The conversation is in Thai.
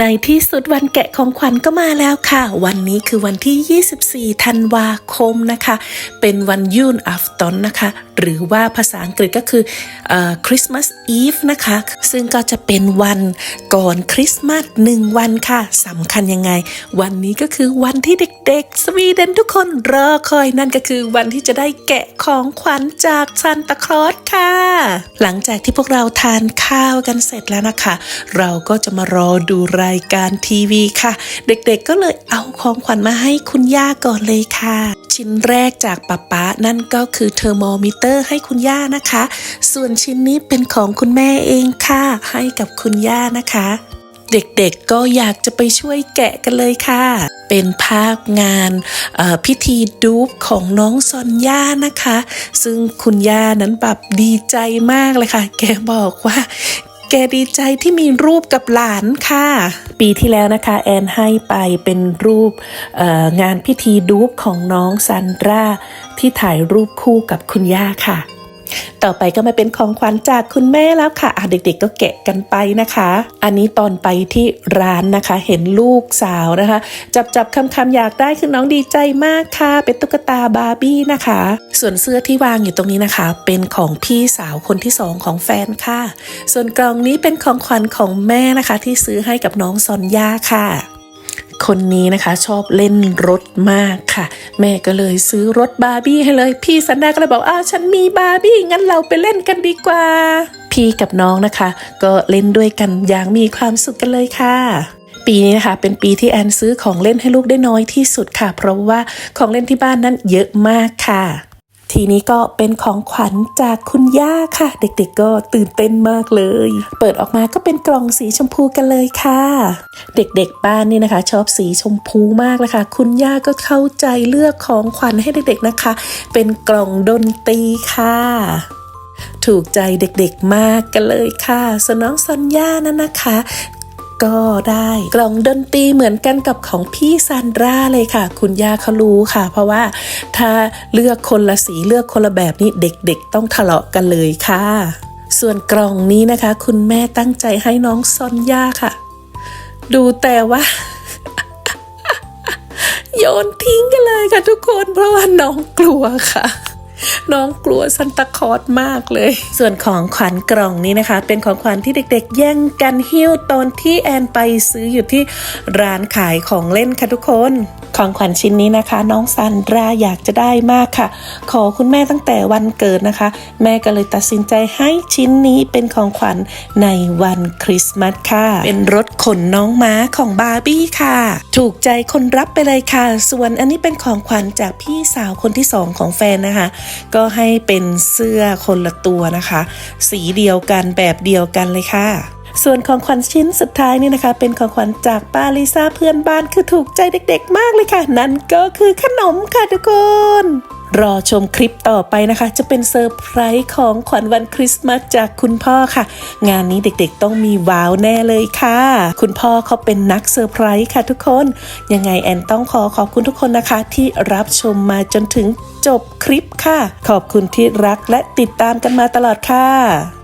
ในที่สุดวันแกะของขวัญก็มาแล้วค่ะ วันนี้คือวันที่ 24 ธันวาคมนะคะ เป็นวันยูนอัฟตอนนะคะ หรือว่าภาษาอังกฤษก็คือคริสต์มาสอีฟนะคะ ซึ่งก็จะเป็นวันก่อนคริสต์มาสหนึ่งวันค่ะสำคัญยังไง วันนี้ก็คือวันที่เด็กๆ สวีเดนทุกคนรอคอยนั่นก็คือวันที่จะได้แกะของขวัญจากซันตาคลอสค่ะ หลังจากที่พวกเราทานข้าวกันเสร็จแล้วนะคะ เราก็จะมารอดูรรายการทีวีค่ะ เด็กๆก็เลยเอาของขวัญมาให้คุณย่าก่อนเลยค่ะ ชิ้นแรกจากป๊าป๊านั่นก็คือเทอร์โมมิเตอร์ให้คุณย่านะคะ ส่วนชิ้นนี้เป็นของคุณแม่เองค่ะ ให้กับคุณย่านะคะ เด็กๆก็อยากจะไปช่วยแกะกันเลยค่ะเป็นภาพงานพิธีดูปของน้องซอนย่านะคะ ซึ่งคุณย่านั้นแบบดีใจมากเลยค่ะ แกบอกว่า แกดีใจที่มีรูปกับหลานค่ะ ปีที่แล้วนะคะแอนให้ไปเป็นรูปงานพิธีดูบของน้องซันดราที่ถ่ายรูปคู่กับคุณย่าค่ะ ต่อไปก็มาเป็นของขวัญจากคุณแม่แล้วค่ะะเด็กๆก็แกะกันไปนะคะ อันนี้ตอนไปที่ร้านนะคะ เห็นลูกสาวนะคะ จับจับคำคำๆอยากได้คือน้องดีใจมากค่ะ เป็นตุ๊กตาบาร์บี้นะคะ ส่วนเสื้อที่วางอยู่ตรงนี้นะคะ เป็นของพี่สาวคนที่สองของแฟนค่ะ ส่วนกล่องนี้เป็นของขวัญของแม่นะคะ ที่ซื้อให้กับน้องซอนย่าค่ะคนนี้นะคะชอบเล่นรถมากค่ะ แม่ก็เลยซื้อรถบาร์บี้ให้เลย พี่สันดาก็เลยบอกอ้าวฉันมีบาร์บี้งั้นเราไปเล่นกันดีกว่า พี่กับน้องนะคะ ก็เล่นด้วยกันอย่างมีความสุขกันเลยค่ะปีนี้นะคะเป็นปีที่แอนซื้อของเล่นให้ลูกได้น้อยที่สุดค่ะ เพราะว่าของเล่นที่บ้านนั้นเยอะมากค่ะ ทีนี้ก็เป็นของขวัญจากคุณย่าค่ะ เด็กๆก็ตื่นเต้นมากเลย เปิดออกมาก็เป็นกล่องสีชมพูกันเลยค่ะ เด็กๆบ้านนี่นะคะ ชอบสีชมพูมากเลยค่ะ คุณย่าก็เข้าใจเลือกของขวัญให้เด็กๆนะคะ เป็นกล่องดนตรีค่ะถูกใจเด็กๆมากกันเลยค่ะส่วนน้องซอนย่านั่นนะคะ ก็ได้กล่องดนตรีเหมือนกันกับของพี่ซานดราเลยค่ะ คุณย่าเขารู้ค่ะ เพราะว่าถ้าเลือกคนละสีเลือกคนละแบบนี้เด็กๆ ต้องทะเลาะกันเลยค่ะ ส่วนกล่องนี้นะคะ คุณแม่ตั้งใจให้น้องซอนย่าค่ะ ดูแต่ว่าโยนทิ้งกันเลยค่ะทุกคนเพราะว่าน้องกลัวค่ะ น้องกลัวซันตาคอสมากเลย ส่วนของขวัญกล่องนี้นะคะ เป็นของขวัญที่เด็กๆ แย่งกันหิ้วตอนที่แอนไปซื้ออยู่ที่ร้านขายของเล่นค่ะทุกคนของขวัญชิ้นนี้นะคะ น้องซันดราอยากจะได้มากค่ะ ขอคุณแม่ตั้งแต่วันเกิดนะคะ แม่ก็เลยตัดสินใจให้ชิ้นนี้เป็นของขวัญในวันคริสต์มาสค่ะ เป็นรถขนน้องม้าของบาร์บี้ค่ะ ถูกใจคนรับไปเลยค่ะ ส่วนอันนี้เป็นของขวัญจากพี่สาวคนที่สองของแฟนนะคะก็ให้เป็นเสื้อคนละตัวนะคะ สีเดียวกันแบบเดียวกันเลยค่ะส่วนของขวัญชิ้นสุดท้ายนี่นะคะ เป็นของขวัญจากป้าลิซ่าเพื่อนบ้านคือถูกใจเด็กๆ มากเลยค่ะ นั่นก็คือขนมค่ะทุกคน รอชมคลิปต่อไปนะคะ จะเป็นเซอร์ไพรส์ของขวัญวันคริสต์มาสจากคุณพ่อค่ะ งานนี้เด็กๆต้องมีว้าวแน่เลยค่ะ คุณพ่อเขาเป็นนักเซอร์ไพรส์ค่ะทุกคน ยังไงแอนต้องขอขอบคุณทุกคนนะคะ ที่รับชมมาจนถึงจบคลิปค่ะ ขอบคุณที่รักและติดตามกันมาตลอดค่ะ